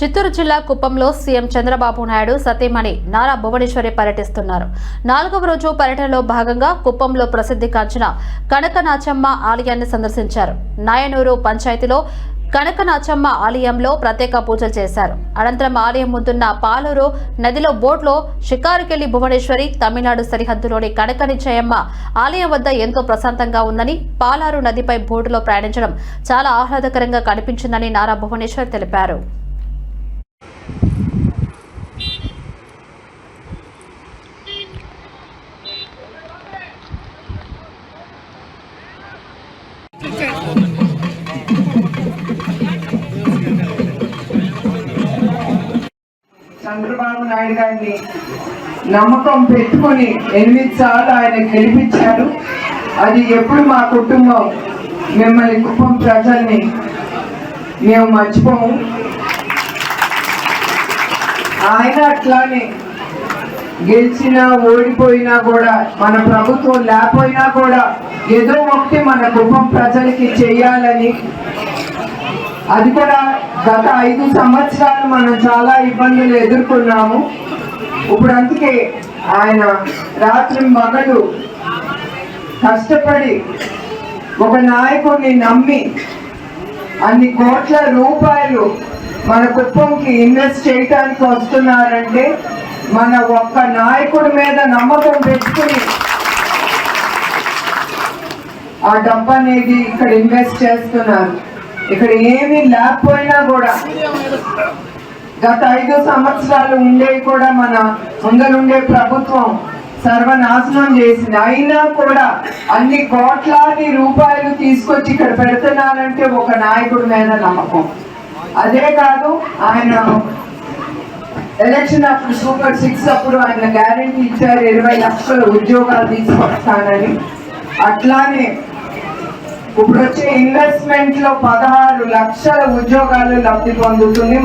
చిత్తూరు జిల్లా కుప్పంలో సీఎం చంద్రబాబు నాయుడు సతీమణి నారా భువనేశ్వరి పర్యటిస్తున్నారు. నాలుగవ రోజు పర్యటనలో భాగంగా కుప్పంలో ప్రసిద్ధి కాంచిన కనకనాచమ్మ ఆలయాన్ని సందర్శించారు. నాయనూరు పంచాయతీలో కనకనాచమ్మ ఆలయంలో ప్రత్యేక పూజలు చేశారు. అనంతరం ఆలయం ముందున్న పాలూరు నదిలో బోట్లో షికారుకెళ్ళి భువనేశ్వరి తమిళనాడు సరిహద్దులోని కనకనిచయమ్మ ఆలయం వద్ద ఎంతో ప్రశాంతంగా ఉందని పాలారు నదిపై బోటులో ప్రయాణించడం చాలా ఆహ్లాదకరంగా కనిపించిందని నారా భువనేశ్వర్ తెలిపారు. చంద్రబాబు నాయుడు గారిని నమ్మకం పెట్టుకొని ఎనిమిది సార్లు ఆయన గెలిపించారు. అది ఎప్పుడు మా కుటుంబం మిమ్మల్ని కుప్పం ప్రజల్ని మేము మర్చిపోము. ఆయన అట్లానే గెలిచినా ఓడిపోయినా కూడా మన ప్రభుత్వం లేకపోయినా కూడా ఏదో ఒకటి మన కుటుంబం ప్రజలకి చేయాలని అది కూడా గత ఐదు సంవత్సరాలు మనం చాలా ఇబ్బందులు ఎదుర్కొన్నాము. ఇప్పుడు అందుకే ఆయన రాత్రి మగలు కష్టపడి ఒక నాయకుడిని నమ్మి అన్ని కోట్ల రూపాయలు మన కుప్పంకి ఇన్వెస్ట్ చేయటానికి వస్తున్నారంటే మన ఒక్క నాయకుడి మీద నమ్మకం పెట్టుకుని ఆ డబ్బు అనేది ఇక్కడ ఇన్వెస్ట్ చేస్తున్నారు. ఇక్కడ ఏమి లేకపోయినా కూడా గత ఐదు సంవత్సరాలు ఉండేవి కూడా మన ముందరుండే ప్రభుత్వం సర్వనాశనం చేసింది. అయినా కూడా అన్ని కోట్లాది రూపాయలు తీసుకొచ్చి ఇక్కడ పెడుతున్నారంటే ఒక నాయకుడి మీద నమ్మకం. అదే కాదు ఆయన ఎలక్షన్ అప్పుడు సూపర్ సిక్స్ అప్పుడు ఆయన గ్యారంటీ ఇచ్చారు ఇరవై లక్షల ఉద్యోగాలు తీసుకొస్తానని. అట్లానే ఇప్పుడు వచ్చే ఇన్వెస్ట్మెంట్లో పదహారు లక్షల ఉద్యోగాలు లబ్ధి పొందుతుంది.